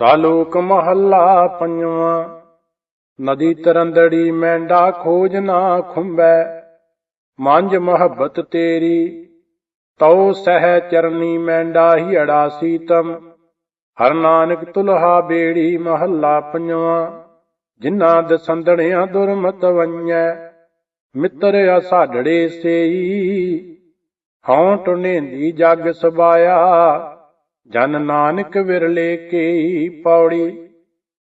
ਸਾਲੋਕ ਮਹੱਲਾ ਪੰਜਵਾਂ। ਨਦੀ ਤਰੰਦੜੀ ਮੈਂਡਾ ਖੋਜ ਨਾ ਖੁੰਬੈ ਮੰਜ ਮੁਹੱਬਤ ਤੇਰੀ। ਤਉ ਸਹਿ ਚਰਨੀ ਮੈਂਡਾ ਹੀੜਾ ਸੀਤਮ ਹਰ ਨਾਨਕ ਤੁਲਹਾ ਬੇੜੀ ਮਹੱਲਾ ਪੰਜਵਾਂ। ਜਿਨ੍ਹਾਂ ਦਸੰਦਣਿਆ ਦੁਰਮਤ ਵੰਜੈ, ਮਿੱਤਰ ਅਸਾਢੜੇ ਸੇਈ। ਹਉ ਟੁਨੇਂਦੀ ਜਗ ਸਬਾਇਆ ਜਨ ਨਾਨਕ ਵਿਰਲੇ ਕੀ ਪੌੜੀ,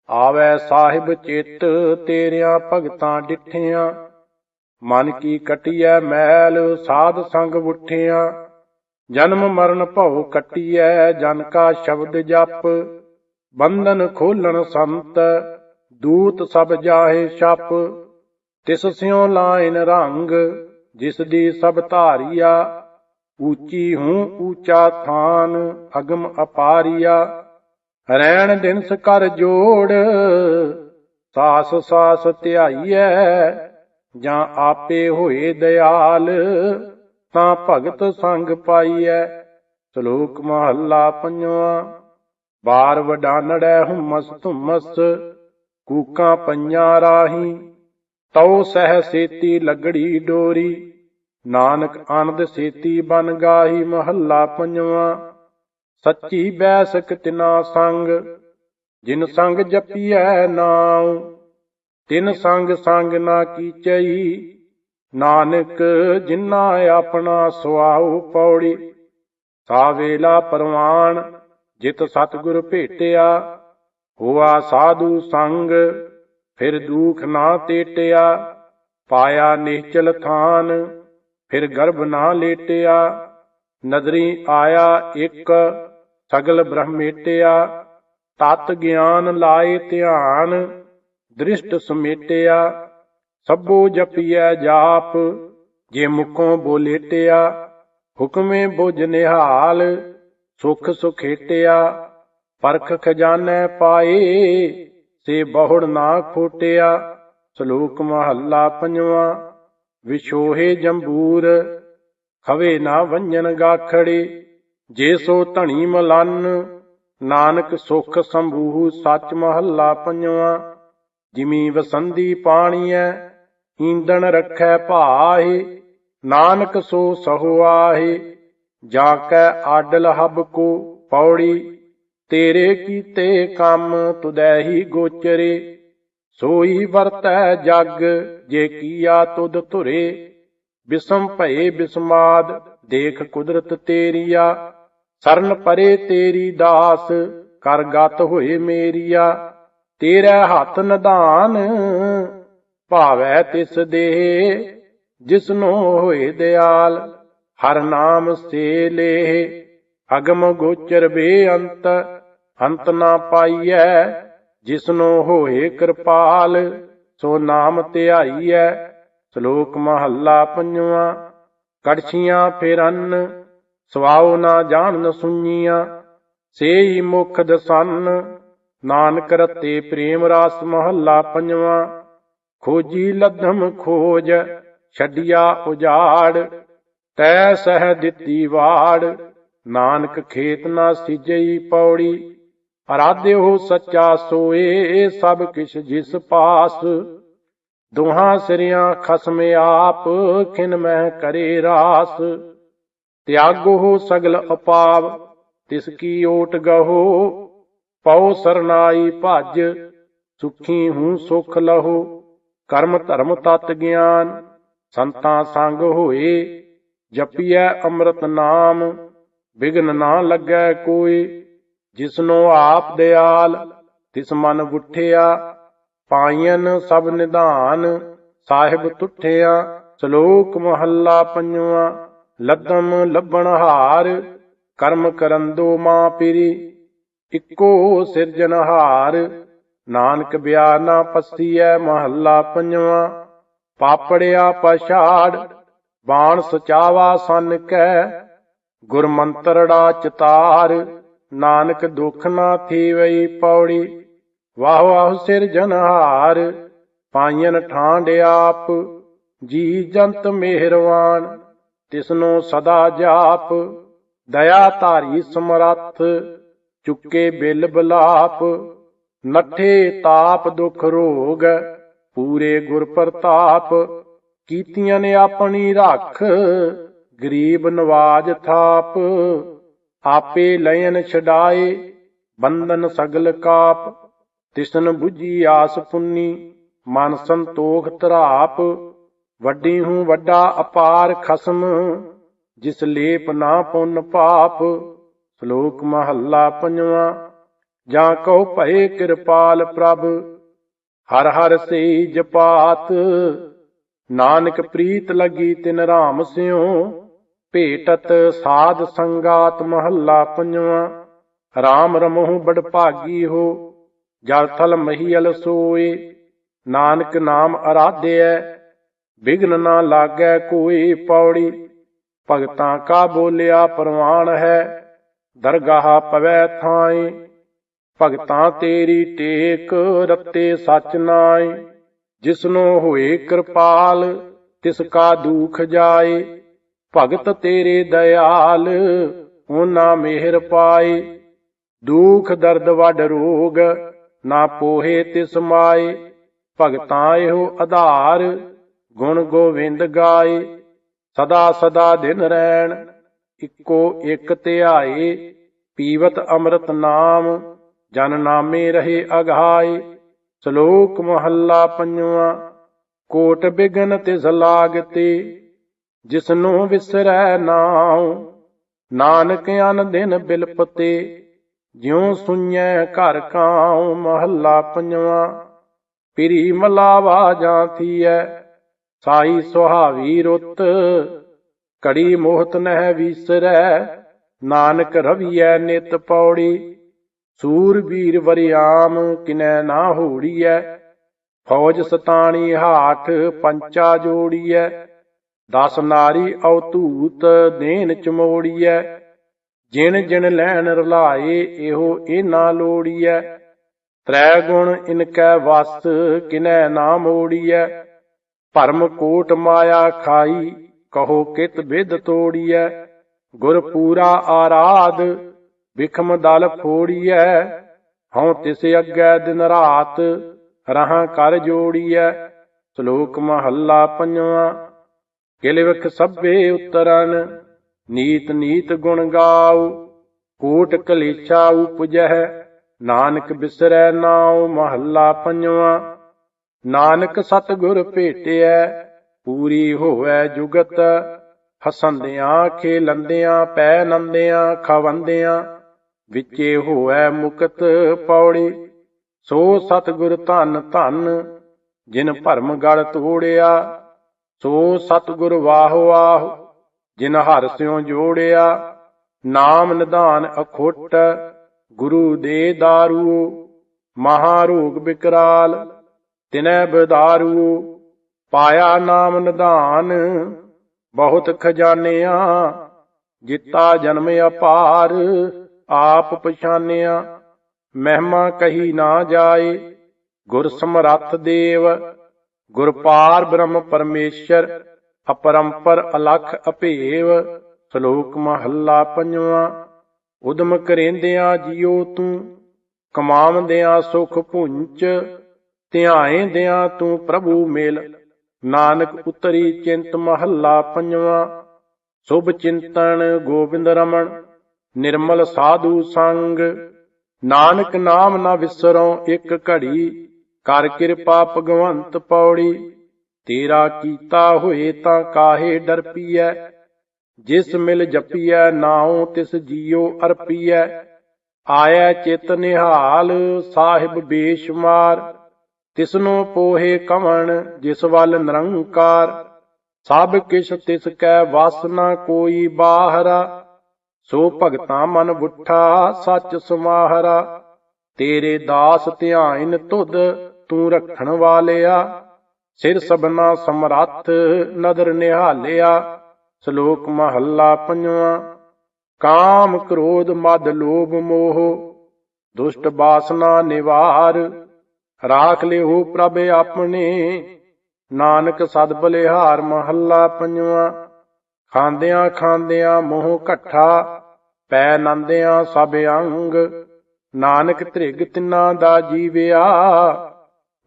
ਆਵੈ ਸਾਹਿਬ ਚਿੱਤ ਤੇਰਿਆਂ ਭਗਤਾਂ ਡਿਠਿਆਂ, ਮਨ ਕੀ ਕਟਿਐ ਮੈਲ ਸਾਧ ਸੰਗ ਉਠਿਆਂ, ਜਨਮ ਮਰਨ ਭਉ ਕਟਿਐ ਜਨ ਕਾ ਸ਼ਬਦ ਜਪ, ਬੰਧਨ ਖੋਲਣ ਸੰਤ, ਦੂਤ ਸਭ ਜਾਹੇ ਛਪ, ਤਿਸ ਸਿਉ ਲਾਇਨ ਰੰਗ, ਜਿਸ ਦੀ ਸਭ ਧਾਰੀਆ ਊਚੀ ਹੂੰ ਊਚਾ ਥਾਨ, ਅਗਮ ਅਪਾਰੀਆ। ਰੈਣ ਦਿਨਸ ਕਰ ਜੋੜ, ਸਾਸ ਸਾਸ ਧਿਆਈਐ, ਜਾਂ ਆਪੇ ਹੋਏ ਦਿਆਲ, ਤਾਂ ਭਗਤ ਸੰਗ ਪਾਈਐ। ਸ਼ਲੋਕ ਮਹੱਲਾ ਪੰਜਵਾਂ, ਬਾਰ ਵਡਾਨੜੈ ਹੁਮਸ ਧੁਮਸ, ਕੂਕਾਂ ਪਈਆਂ ਰਾਹੀ, ਤਉ ਸਹਿ ਸੇਤੀ ਲਗੜੀ ਡੋਰੀ। ਨਾਨਕ ਆਨੰਦ ਸੇਤੀ ਬਨ ਗਾਹੀ ਮਹੱਲਾ ਪੰਜਵਾਂ। ਸੱਚੀ ਬੈਸਕ ਤਿਨਾ ਸੰਗ, ਜਿਨ ਸੰਗ ਜਪੀਐ ਨਾਉ। ਤਿਨ ਸੰਗ ਸੰਗ ਨਾ ਕੀਚਈ, ਨਾਨਕ ਜਿਨਾ ਆਪਣਾ ਸੁਆਉ ਪੌੜੀ। ਸਾ ਵੇਲਾ ਪਰਵਾਨ, ਜਿਤ ਸਤਿਗੁਰ ਭੇਟਿਆ। ਹੋਆ ਸਾਧੂ ਸੰਗ, ਫਿਰ ਦੁਖ ਨਾ ਤੇਟਿਆ। ਪਾਇਆ ਨਿਹਚਲ ਥਾਨ ਫਿਰ ਗਰਭ ਨਾ ਲੇਟਿਆ ਨਦਰੀ ਆਇਆ ਇੱਕ, ਸਗਲ ਬ੍ਰਹਮੇਟਿਆ ਤਤ ਗਿਆਨ ਲਾਏ ਧਿਆਨ, ਦ੍ਰਿਸ਼ਟ ਸਮੇਟਿਆ। ਸਭੋ ਜਪੀਐ ਜਾਪ, ਜੇ ਮੁਖੋਂ ਬੋਲੇਟਿਆ ਹੁਕਮੇ ਬੁਝ ਨਿਹਾਲ, ਸੁਖ ਸੁਖੇਟਿਆ। ਪਰਖ ਖਜ਼ਾਨੈ ਪਾਏ, ਸੇ ਬਹੁੜ ਨਾ ਖੋਟਿਆ। ਸ਼ਲੋਕ ਮਹੱਲਾ ਪੰਜਵਾਂ। ਵਿਛੋਹੇ ਜੰਬੂਰ, ਖਵੇ ਨਾ ਵੰਜਨ ਗਾਖੜੇ, ਜੇ ਸੋ ਧਣੀ ਮਲਨ, ਨਾਨਕ ਸੁਖ ਸੰਭੂਹ ਸੱਚ ਮਹੱਲਾ ਪੰਜਵਾਂ। ਜਿਮੀ ਵਸੰਦੀ ਪਾਣੀਐ ਈਂਦਣ ਰਖੈ ਭਾਏ, ਨਾਨਕ ਸੋ ਸਹੁਆਹੇ ਜਾ ਕੈ ਆਡਲ ਹਬ ਕੋ ਪੌੜੀ, ਤੇਰੇ ਕੀਤੇ ਕੰਮ ਤੁਦੈ ਹੀ ਗੋਚਰੇ। ਸੋਈ ਵਰਤੈ ਜਗ, ਜੇ ਕੀਆ ਤੁਧ ਧੁਰੇ। ਬਿਸਮ ਭਏ ਬਿਸਮਾਦ, ਦੇਖ ਕੁਦਰਤ ਤੇਰੀਆ। ਸਰਨ ਪਰੇ ਤੇਰੀ ਦਾਸ, ਕਰ ਗਤ ਹੋਏ ਮੇਰੀਆ। ਤੇਰਾ ਹੱਥ ਨਿਧਾਨ, ਭਾਵੈ ਤਿਸ ਦੇ ਜਿਸਨੂੰ ਹੋਏ ਦਿਆਲ, ਹਰ ਨਾਮ ਸੇ ਲੇ ਅਗਮ ਗੋਚਰ ਬੇਅੰਤ ਅੰਤ ਨਾ ਪਾਈਐ। ਜਿਸਨੋ ਹੋਏ ਕਿਰਪਾਲ, ਸੋ ਨਾਮ ਧਿਆਈਐ, ਸ਼ਲੋਕ ਮਹੱਲਾ ਪੰਜਵਾਂ। ਕੜਛੀਆਂ ਫੇਰਨ, ਸਵਾਉ ਨਾ ਜਾਣਨ ਸੁਣੀਆਂ, ਸੇਈ ਮੁਖ ਦਸਨ। ਨਾਨਕ ਰਤੇ ਪ੍ਰੇਮ ਰਾਸ ਮਹੱਲਾ ਪੰਜਵਾਂ। ਖੋਜੀ ਲਧਮ ਖੋਜ, ਛੱਡਿਆ ਉਜਾੜ, ਤੈ ਸਹਿ ਦਿੱਤੀ ਵਾੜ। ਨਾਨਕ ਖੇਤ ਨਾ ਸਿਜਈ ਪੌੜੀ ਅਰਾਧਿਓ ਸੱਚਾ ਸੋਏ ਸਭ ਕਿਛ ਜਿਸ ਪਾਸ। ਦੋਹਾਂ ਸਿਰਿਆਂ ਖਸਮ ਆਪ, ਖਿਨ ਮਹਿ ਕਰੇ ਰਾਸ। ਤਿਆਗੋ ਸਗਲ ਅਪਾਵ, ਤਿਸ ਕੀ ਓਟ ਗਹੋ। ਪਉ ਸਰਨਾਈ ਭਜ, ਸੁਖੀ ਹੂੰ ਸੁਖ ਲਹੋ। ਕਰਮ ਧਰਮ ਤਤ ਗਿਆਨ, ਸੰਤਾਂ ਸੰਗ ਹੋਏ। ਜਪੀਐ ਅੰਮ੍ਰਿਤ ਨਾਮ ਬਿਗਨ ਨਾ ਲੱਗੈ ਕੋਈ। ਜਿਸਨੋ ਆਪ ਦਿਆਲ, ਤਿਸ ਮਨ ਉਠਿਆ ਪਾਇਨ ਸਭ ਨਿਧਾਨ, ਸਾਹਿਬ ਤੁਠਿਆ, ਸ਼ਲੋਕ ਮਹੱਲਾ ਪੰਜਵਾਂ, ਲੱਦਮ ਲੱਭਣ ਹਾਰ, ਕਰਮ ਕਰੰਦੋ ਮਾਂ ਪੀਰੀ, ਇੱਕੋ ਸਿਰਜਨਹਾਰ ਨਾਨਕ ਬਿਆ ਨਾ ਪਸੀਐ ਮਹੱਲਾ ਪੰਜਵਾਂ, ਪਾਪੜਿਆ ਪਛਾੜ, ਬਾਣ ਸਚਾਵਾ ਸੰਨ ਕੈ ਗੁਰ ਚਤਾਰ ਨਾਨਕ ਦੁਖ ਨਾ ਥੀਵਈ ਪੌੜੀ, ਵਾਹ ਵਾਹ ਸਿਰ ਸਿਰਜਨਹਾਰ ਪਾਇਨ ਠਾਂਡ ਆਪ, ਜੀ ਜੰਤ ਮਿਹਰਵਾਨ, ਤਿਸਨੂੰ ਸਦਾ ਜਾਪ, ਦਇਆ ਧਾਰੀ ਸਮਰੱਥ, ਚੁੱਕੇ ਬਿਲ ਬਲਾਪ, ਨੱਠੇ ਤਾਪ ਦੁਖ ਰੋਗ, ਪੂਰੇ ਗੁਰ ਪ੍ਰਤਾਪ ਕੀਤੀਆਂ ਨੇ ਆਪਣੀ ਰੱਖ, ਗਰੀਬ ਨਵਾਜ ਥਾਪ। ਆਪੇ ਲੈਨ ਛਡਾਏ, ਬੰਧਨ ਸਗਲ ਕਾਪ, ਤਿਸਨ 부ਜੀ ਆਸ ਪੁੰਨੀ, ਮਨ ਸੰਤੋਖ ਧਰਾਪ ਵੱਡੀ ਹੂੰ ਵੱਡਾ ਅਪਾਰ ਖਸਮ, ਜਿਸ ਲੇਪ ਨਾ ਪੁੰਨ ਪਾਪ, ਸ਼ਲੋਕ ਮਹੱਲਾ ਪੰਜਵਾਂ, ਜਾਂ ਕਉ ਭਏ ਕਿਰਪਾਲ ਪ੍ਰਭ, ਹਰ ਹਰ ਸੇ ਜਪਾਤ ਨਾਨਕ ਪ੍ਰੀਤ ਲਗੀ ਤਿਨ ਰਾਮ ਸਿਉ ਭੇਟਤ ਸਾਧ ਸੰਗਾਤ ਮਹੱਲਾ ਪੰਜਵਾਂ। RAM ਰਮਹੁ ਬੜ ਭਾਗੀ ਹੋ, ਜਲ ਥਲ ਮਹੀਲ ਸੋਏ। ਨਾਨਕ ਨਾਮ ਅਰਾਧਿਐ ਵਿਗਨ ਨਾ ਲਾਗੈ ਕੋਈ ਪੌੜੀ। ਭਗਤਾਂ ਕਾ ਬੋਲਿਆ ਪ੍ਰਵਾਨ ਹੈ, ਦਰਗਾਹ ਪਵੈ ਥਾਈ ਭਗਤਾਂ ਤੇਰੀ ਟੇਕ ਰਤੇ ਸਚ ਨਾਈ ਜਿਸਨੂੰ ਹੋਏ ਕਿਰਪਾਲ, ਤਿਸ ਕਾ ਦੁਖ ਜਾਏ। ਭਗਤ ਤੇਰੇ ਦਇਆਲ, ਉਹਨਾਂ ਮਿਹਰ ਪਾਏ। ਦੁਖ, ਦਰਦ, ਵੱਡ ਰੋਗ ਨਾ ਪੋਹੇ ਤਿਸ ਮਾਏ। ਭਗਤਾਂ ਇਹੋ ਆਧਾਰ, ਗੁਣ ਗੋਵਿੰਦ ਗਾਏ। ਸਦਾ ਸਦਾ ਦਿਨ ਰਹਿਣ ਇੱਕੋ ਇੱਕ ਧਿਆਏ। ਪੀਵਤ ਅੰਮ੍ਰਿਤ ਨਾਮ, ਜਨ ਨਾਮੇ ਰਹੇ ਅਗਾਏ। ਸ਼ਲੋਕ ਮਹੱਲਾ ਪੰਜਵਾਂ, ਕੋਟ ਬਿਗਨ ਤਿਸ ਲਾਗਤੇ। ਜਿਸਨੂੰ ਵਿਸਰੈ ਨਾਉ, ਨਾਨਕ ਅਨ ਦਿਨ ਬਿਲਪਤੇ ਜਿਉ ਸੁਣੈ ਘਰ ਕਾਉ ਮਹੱਲਾ ਪੰਜਵਾਂ, ਪਿਰੀ ਮਲਾਵਾ ਜਾਂਥੀਐ ਸਾਈ ਸੁਹਾਵੀ ਰੁੱਤ ਕੜੀ ਮੋਹਤ ਨਹਿ ਵਿਸਰੈ, ਨਾਨਕ ਰਵੀਐ ਨਿਤ ਪੌੜੀ ਸੂਰਵੀਰ ਵਰਿਆਮ ਕਿਨੈ ਨਾ ਹੋੜੀਐ, ਫੌਜ ਸਤਾਣੀ ਹਾਠ ਪੰਚਾ ਜੋੜੀਐ ਦਸ ਨਾਰੀ ਅਵਤੂਤ ਦੇਨ ਚਮੋੜੀਐ ਜਿਣ ਜਿਣ ਲੈਣ ਰਲਾਏ ਇਹੋ ਇਹ ਨਾ ਲੋੜੀਐ। ਤ੍ਰੈ ਗੁਣ ਇਨਕੈ ਵਸ ਕਿਨੈ ਨਾ ਮੋੜੀਐ। ਭਰਮ ਕੋਟ ਮਾਇਆ ਖਾਈ ਕਹੋ ਕਿਤ ਵਿਦ ਤੋੜੀਐ। ਗੁਰ ਪੂਰਾ ਆਰਾਧ ਵਿਖਮ ਦਲ ਫੋੜੀਐ ਹਉ ਤਿਸ ਅੱਗੇ ਦਿਨ ਰਾਤ ਰਹਾ ਕਰ ਜੋੜੀਐ। ਸ਼ਲੋਕ ਮਹੱਲਾ ਪੰਜਵਾਂ। ਕਿਲਵਖ ਸਭੇ ਉਤਰਨ, ਨੀਤ ਨੀਤ ਗੁਣ ਗਾਉ, ਕੋਟ ਕਲੇਸ਼ਾ ਉਪਜਹਿ, ਨਾਨਕ ਬਿਸਰੈ ਨਾਉ ਮਹੱਲਾ ਪੰਜਵਾਂ। ਨਾਨਕ ਸਤਿਗੁਰ ਭੇਟਿਐ, ਪੂਰੀ ਹੋਵੈ ਜੁਗਤ, ਹਸੰਦਿਆਂ, ਖੇਲੰਦਿਆਂ, ਪੈ ਨੰਦਿਆਂ, ਖਵੰਦਿਆਂ, ਵਿਚੇ ਹੋਵੈ ਮੁਕਤ ਪੌੜੀ। ਸੋ ਸਤਿਗੁਰ ਧਨ ਧਨ, ਜਿਨ ਭਰਮ ਗਲ ਤੋੜਿਆ ਸੋ ਸਤਿਗੁਰ ਵਾਹ ਵਾਹ ਜਿਨ ਹਰ ਸਿਉ ਜੋੜਿਆ, ਨਾਮ ਨਿਧਾਨ ਅਖੁੱਟ, ਗੁਰੂ ਦੇ ਦਾਰੂ ਮਹਾ ਰੋਗ ਬਿਕਰਾਲ, ਤਿਨੈ ਬਦਾਰੂ ਪਾਇਆ ਨਾਮ ਨਿਧਾਨ, ਬਹੁਤ ਖਜ਼ਾਨਿਆਂ, ਜਿੱਤਾ ਜਨਮ ਅਪਾਰ, ਆਪ ਪਛਾਨਿਆ, ਮਹਿਮਾ ਕਹੀ ਨਾ ਜਾਏ, ਗੁਰ ਸਮਰੱਥ ਦੇਵ ਗੁਰ ਪਾਰ ਬ੍ਰਹਮ ਪਰਮੇਸ਼ਰ, ਅਪਰੰਪਰ ਅਲਖ ਅਭੇਵ, ਸ਼ਲੋਕ ਮਹੱਲਾ ਪੰਜਵਾਂ, ਉਦਮ ਕਰੇਂਦਿਆਂ ਜਿਉ ਤੂੰ ਕਮਾਵੰਦਿਆਂ ਸੁਖ ਪੁੰਚ ਧਿਆਏਂਦਿਆਂ ਤੂੰ ਪ੍ਰਭੂ ਮੇਲ। ਨਾਨਕ ਉਤਰੀ ਚਿੰਤ ਮਹੱਲਾ ਪੰਜਵਾਂ, ਸੁਭ ਚਿੰਤਨ ਗੋਬਿੰਦ ਰਮਣ, ਨਿਰਮਲ ਸਾਧੂ ਸੰਗ। ਨਾਨਕ ਨਾਮ ਨਾ ਵਿਸਰੋ ਇੱਕ ਘੜੀ ਕਰ ਕਿਰਪਾ ਭਗਵੰਤ ਪੌੜੀ, ਤੇਰਾ ਕੀਤਾ ਹੋਏ ਤਾਂ ਕਾਹੇ ਡਰ ਪੀਐ? ਜਿਸ ਮਿਲ ਜਪੀਐ ਨਾਉ ਤਿਸ ਜੀਉ ਅਰਪੀਐ। ਆਇਆ ਚਿਤ ਨਿਹਾਲ, ਸਾਹਿਬ ਬੇਸ਼ੁਮਾਰ ਤਿਸਨੂੰ ਪੋਹੇ ਕਵਣ, ਜਿਸ ਵੱਲ ਨਿਰੰਕਾਰ। ਸਭ ਕਿਛ ਤਿਸ ਕੈ ਵਸ ਨਾ ਕੋਈ ਬਾਹਰਾ। ਸੋ ਭਗਤਾਂ ਮਨ ਬੁੱਠਾ ਸੱਚ ਸਮਾਹਰਾ। ਤੇਰੇ ਦਾਸ ਧਿਆਇਨ ਤੁਧ ਤੂੰ ਰੱਖਣ ਵਾਲਿਆ। ਸਿਰ ਸਬਨਾ ਸਮਰੱਥ ਨਦਰ ਨਿਹਾਲਿਆ। ਸ਼ਲੋਕ ਮਹੱਲਾ ਪੰਜਵਾਂ। ਕਾਮ ਕ੍ਰੋਧ ਮਦ ਲੋਭ ਮੋਹ, ਦੁਸ਼ਟ ਬਾਸਨਾ ਨਿਵਾਰ। ਰਾਖ ਲਿਓ ਪ੍ਰਭ ਆਪਣੇ। ਨਾਨਕ ਸਦ ਬਲਿਹਾਰ ਮਹੱਲਾ ਪੰਜਵਾਂ। ਖਾਂਦਿਆਂ ਖਾਂਦਿਆਂ ਮੋਹ ਘੱਠਾ, ਪੈ ਨੰਦਿਆਂ ਸਭ ਅੰਗ। ਨਾਨਕ ਧ੍ਰਿਗ ਤਿੰਨਾ ਦਾ ਜੀਵਿਆ।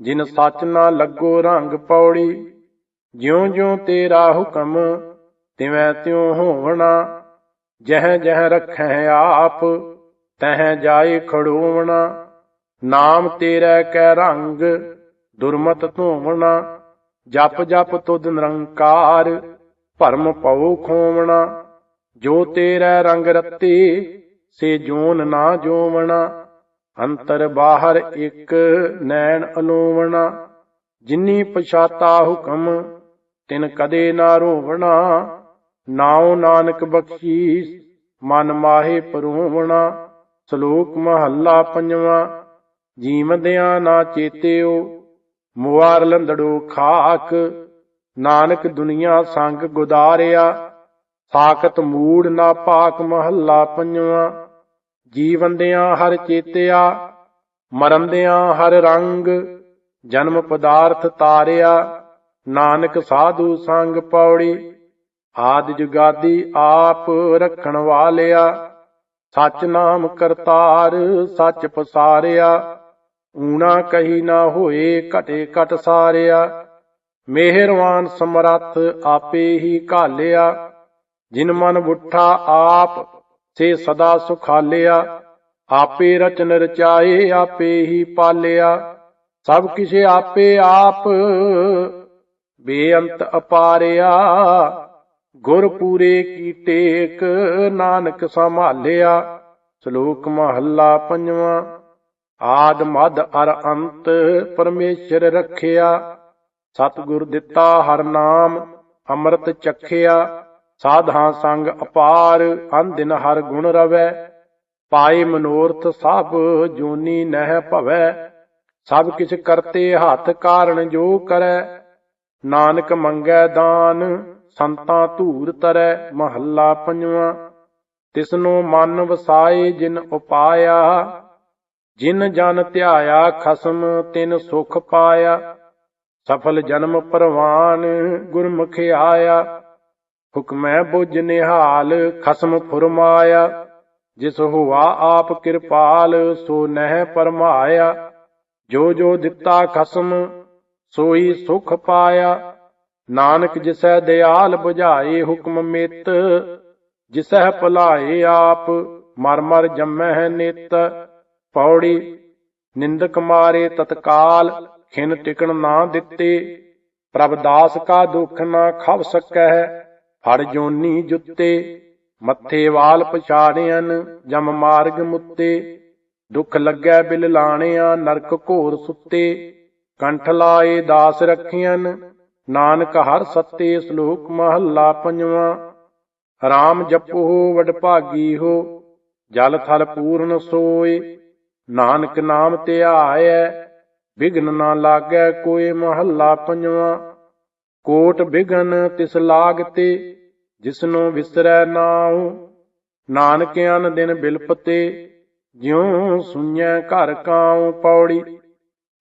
ਜਿਨ ਸੱਚ ਨਾ ਲੱਗੋ ਰੰਗ ਪੌੜੀ ਜਿਉ ਜਿਉ ਤੇਰਾ ਹੁਕਮ ਤਿਵੈ ਤਿਉ ਹੋਵਣਾ। ਜਹ ਜਹ ਰਖੈ ਆਪ, ਤਹ ਜਾਏ ਖੜੋਵਣਾ। ਨਾਮ ਤੇਰੇ ਕੈ ਰੰਗ, ਦੁਰਮਤ ਧੋਵਣਾ। ਜਪ ਜਪ ਤੁਧ ਨਿਰੰਕਾਰ, ਭਰਮ ਪਉ ਖੋਵਣਾ। ਜੋ ਤੇਰਾ ਰੰਗ ਰਤੀ, ਸੇ ਜੋਨ ਨਾ ਜੋਵਣਾ। ਅੰਤਰ ਬਾਹਰ ਇੱਕ ਨੈਣ ਅਲੋਵਣਾ ਜਿਨੀ ਪਛਾਤਾ ਹੁਕਮ, ਤਿਨ ਕਦੇ ਨਾ ਰੋਵਣਾ। ਨਾਉ ਨਾਨਕ ਬਖਸ਼ੀਸ, ਮਨ ਮਾਹੇ ਪਰੋਵਣਾ। ਸ਼ਲੋਕ ਮਹੱਲਾ ਪੰਜਵਾਂ ਜੀਵਦਿਆਂ ਨਾ ਚੇਤਿਓ, ਮੁਆਰ ਲੰਦੜੋ ਖਾਕ। ਨਾਨਕ ਦੁਨੀਆ ਸੰਗ ਗੁਦਾਰਿਆ, ਸਾਖਤ ਮੂੜ ਨਾ ਪਾਕ ਮਹੱਲਾ ਪੰਜਵਾਂ। ਜੀਵੰਦਿਆਂ ਹਰ ਚੇਤਿਆ, ਮਰੰਦਿਆਂ ਹਰ ਰੰਗ, ਜਨਮ ਪਦਾਰਥ ਤਾਰਿਆ, ਨਾਨਕ ਸਾਧੂ ਸੰਗ ਪੌੜੀ, ਆਦਿ ਜੁਗਾਦੀ ਆਪ ਰੱਖਣ ਵਾਲਿਆ ਸਚ ਨਾਮ ਕਰਤਾਰ ਸੱਚ ਪਸਾਰਿਆ, ਊਣਾ ਕਹੀ ਨਾ ਹੋਏ ਘਟੇ ਘਟ ਸਾਰਿਆ, ਮਿਹਰਵਾਨ ਸਮਰੱਥ ਆਪੇ ਹੀ ਘਾਲਿਆ, ਜਿਨ ਮਨ ਬੁੱਠਾ ਆਪ ਸੇ ਸਦਾ ਸੁਖਾਲਿਆ, ਆਪੇ ਰਚਨ ਰਚਾਏ, ਆਪੇ ਹੀ ਪਾਲਿਆ। ਸਭ ਕਿਸ਼ੇ ਆਪੇ ਆਪ ਬੇਅੰਤ ਅਪਾਰਿਆ, ਗੁਰ ਪੂਰੇ ਕੀ ਟੇਕ, ਨਾਨਕ ਸੰਭਾਲਿਆ। ਸ਼ਲੋਕ ਮਹੱਲਾ ਪੰਜਵਾਂ, ਆਦ ਮਦ ਅਰ ਅੰਤ ਪਰਮੇਸ਼ਰ ਰਖਿਆ। ਸਤਿਗੁਰ ਦਿੱਤਾ ਹਰ ਨਾਮ, ਅੰਮ੍ਰਿਤ ਚਖਿਆ। ਸਾਧਾਂ ਸੰਗ ਅਪਾਰ ਅੰਦਿਨ ਹਰ ਗੁਣ ਰਵੈ। ਪਾਏ ਮਨੋਰਥ ਸਭ ਜੋਨੀ ਨਹਿ ਭਵੈ। ਸਭ ਕਿਛ ਕਰਤੇ ਹੱਥ ਕਾਰਨ ਜੋ ਕਰੈ। ਨਾਨਕ ਮੰਗੈ ਦਾਨ, ਸੰਤਾਂ ਧੂਰ ਤਰੈ, ਮਹੱਲਾ ਪੰਜਵਾਂ। ਤਿਸਨੋ ਮਨ ਵਸਾਏ ਜਿਨ ਉਪਾਇਆ। ਜਿਨ ਜਨ ਧਿਆਇਆ ਖਸਮ ਤਿਨ ਸੁਖ ਪਾਇਆ। ਸਫਲ ਜਨਮ ਪਰਵਾਨ ਗੁਰਮੁਖ ਆਇਆ। ਹੁਕਮੈ ਬੁਝ ਨਿਹਾਲ, ਖਸਮ ਫੁਰਮਾਇਆ। ਜਿਸ ਹੁਆ ਆਪ ਕਿਰਪਾਲ, ਸੋ ਨਹਿ ਪਰਮਾਇਆ। ਜੋ ਜੋ ਦਿੱਤਾ ਖਸਮ, ਸੋਈ ਸੁਖ ਪਾਇਆ। ਨਾਨਕ ਜਿਸੈ ਦਿਆਲ 부ਝਾਏ ਹੁਕਮ ਮਿਤ, ਜਿਸੈ ਭਲਾਏ ਆਪ, ਮਰ ਮਰ ਜੰਮਹਿ ਨਿਤ। ਪੌੜੀ ਨਿੰਦਕ ਮਾਰੇ ਤਤਕਾਲ, ਖਿਨ ਟਿਕਣ ਨਾ ਦਿੱਤੇ। ਪ੍ਰਭ ਦਾਸ ਕਾ ਦੁਖ ਨਾ ਖਵ ਸਕੈ ਹੜ ਜੋਨੀ ਜੁੱਤੇ, ਮੱਥੇ ਵਾਲ ਪਛਾੜਿਆਂ ਜਮ ਮਾਰਗ ਮੁੱਤੇ। ਦੁੱਖ ਲੱਗੈ ਬਿਲ ਲਾਣਿਆ, ਨਰਕ ਘੋਰ ਸੁੱਤੇ। ਕੰਠ ਲਾਏ ਦਾਸ ਰੱਖੀਆਂ ਨਾਨਕ ਹਰ ਸੱਤੇ ਸ਼ਲੋਕ ਮਹੱਲਾ ਪੰਜਵਾਂ। RAM ਜਪੋ, ਵਡ ਭਾਗੀ ਹੋ, ਜਲ ਥਲ ਪੂਰਨ ਸੋਏ। ਨਾਨਕ ਨਾਮ ਧਿਆਇਐ ਵਿਗਨ ਨਾ ਲਾਗੈ ਕੋਈ ਮਹੱਲਾ ਪੰਜਵਾਂ। ਕੋਟ ਵਿਗਨ ਤਿਸ ਲਾਗਤੇ, ਜਿਸਨੂੰ ਵਿਸਰੈ ਨਾਉ। ਨਾਨਕ ਅਨ ਦਿਨ ਬਿਲਪਤੇ, ਜਿਉ ਸੁਣੈ ਘਰ ਕਾਉ ਪੌੜੀ।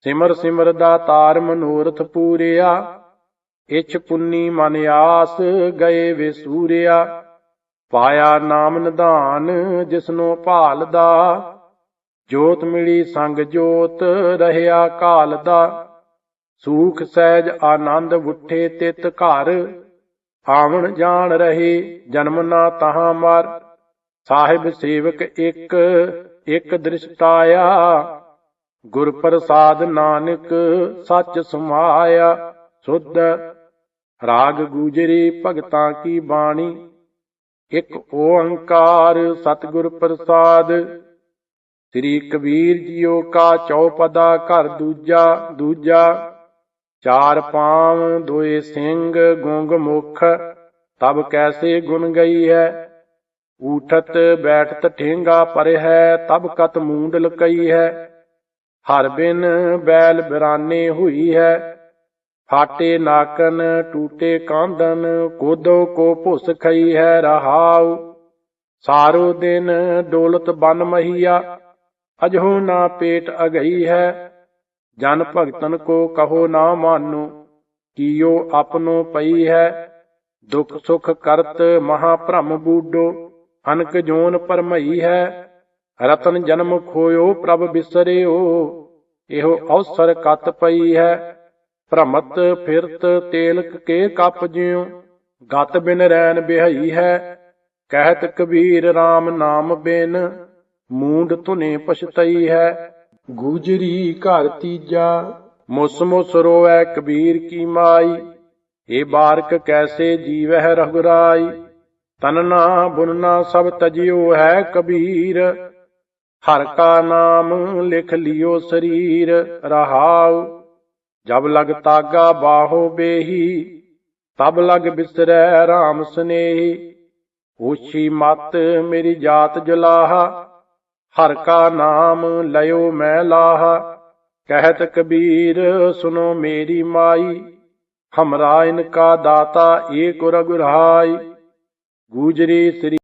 ਸਿਮਰ ਸਿਮਰ ਦਾ ਤਾਰ ਮਨੋਰਥ ਪੂਰਿਆ, ਇਛ ਪੁੰਨੀ ਮਨ ਆਸ ਗਏ ਵੇ ਸੂਰਿਆ ਪਾਇਆ ਨਾਮ ਨਿਧਾਨ ਜਿਸਨੂੰ ਭਾਲ ਦਾ ਜੋਤ ਮਿਲੀ ਸੰਗ ਜੋਤ, ਰਹਿਆ ਕਾਲ ਦਾ ਸੂਖ ਸਹਿਜ ਆਨੰਦ ਉਠੇ ਤਿਤ ਘਰ, ਆਵਣ ਜਾਣ ਰਹੇ ਜਨਮ ਨਾ ਤਹਾਂ ਮਰ। ਸਾਹਿਬ ਸੇਵਕ ਇੱਕ ਇੱਕ ਦ੍ਰਿਸ਼ਟਾਇਆ ਗੁਰ ਪ੍ਰਸਾਦ ਨਾਨਕ ਸੱਚ ਸਮਾਇਆ। ਸੁਧ ਰਾਗ ਗੂਜਰੀ ਭਗਤਾਂ ਕੀ ਬਾਣੀ, ਇੱਕ ਓੰਕਾਰ ਸਤਿਗੁਰ ਪ੍ਰਸਾਦ। ਸ੍ਰੀ ਕਬੀਰ ਜੀਓ ਕਾ ਚੌਪਦਾ ਘਰ ਦੂਜਾ ਦੂਜਾ ਚਾਰ ਪਾਵ ਦੋਏ ਸਿੰਘ ਗੁੰਗ ਮੁਖ, ਤਬ ਕੈਸੇ ਗੁਣ ਗਈ ਹੈ? ਊਠਤ ਬੈਠਤ ਠੇਂਗਾ ਪਰ ਹੈ, ਤਬ ਕਤ ਮੂੰਡ ਲਕਈ ਹੈ? ਹਰ ਬਿਨ ਬੈਲ ਬਿਰਾਨੇ ਹੋਈ ਹੈ, ਫਾਟੇ ਨਾਕਨ ਟੂਟੇ ਕਾਂਦਨ ਕੋਦੋ ਕੋ ਭੁਸ ਖਈ ਹੈ ਰਹਾਉ? ਸਾਰੋ ਦਿਨ ਡੋਲਤ ਬਨ ਮਹੀਆ, ਅਜਹੂ ਨਾ ਪੇਟ ਅਗਈ ਹੈ ਜਨ ਭਗਤਨ ਕੋ ਕਹੋ ਨਾ ਮਾਨੋ, ਕੀਓ ਆਪਨੋ ਪਈ ਹੈ। ਦੁਖ ਸੁਖ ਕਰਤ ਮਹਾ ਭ੍ਰਮ ਬੂਡੋ, ਅਨਕ ਜੋਨ ਪਰਮਈ ਹੈ। ਰਤਨ ਜਨਮ ਖੋਇਓ ਪ੍ਰਭ ਬਿਸਰਿਓ, ਇਹੋ ਅਵਸਰ ਕਤ ਪਈ ਹੈ। ਭ੍ਰਮਤ ਫਿਰਤ ਤੇਲਕ ਕੇ ਕਪ ਜਿਉ, ਗਤ ਬਿਨ ਰੈਨ ਬਿਹਈ ਹੈ। ਕਹਿਤ ਕਬੀਰ RAM ਨਾਮ ਬਿਨ, ਮੂੰਡ ਧੁਨੇ ਪਛਤਈ ਹੈ। ਗੂਜਰੀ ਘਰ ਤੀਜਾ ਮੁਸ ਮੁਸ ਰੋਐ ਕਬੀਰ ਕੀ ਮਾਈ। ਏ ਬਾਰਕ ਕੈਸੇ ਜੀਵਹਿ ਰਘੁਰਾਈ। ਤਨਨਾ ਬੁਨਨਾ ਸਭ ਤਜਿਓ ਹੈ ਕਬੀਰ। ਹਰ ਕਾ ਨਾਮ ਲਿਖ ਲਿਓ ਸਰੀਰ, ਰਹਾਉ। ਜਬ ਲਗ ਤਾਗਾ ਬਾਹੋ ਬੇਹੀ, ਤਬ ਲਗ ਬਿਸਰੈ RAM ਸਨੇਹੀ। ਊਛੀ ਮਤ ਮੇਰੀ ਜਾਤ ਜਲਾਹਾ। ਹਰ ਕਾ ਨਾਮ ਲਿਓ ਮੈਂ ਲਾਹਾ। ਕਹਿਤ ਕਬੀਰ, ਸੁਨੋ ਮੇਰੀ ਮਾਈ। ਹਮਰਾ ਇਨਕਾ ਦਾਤਾ ਏਕ ਰਗੁਰਾਈ ਗੂਜਰੀ ਸ੍ਰੀ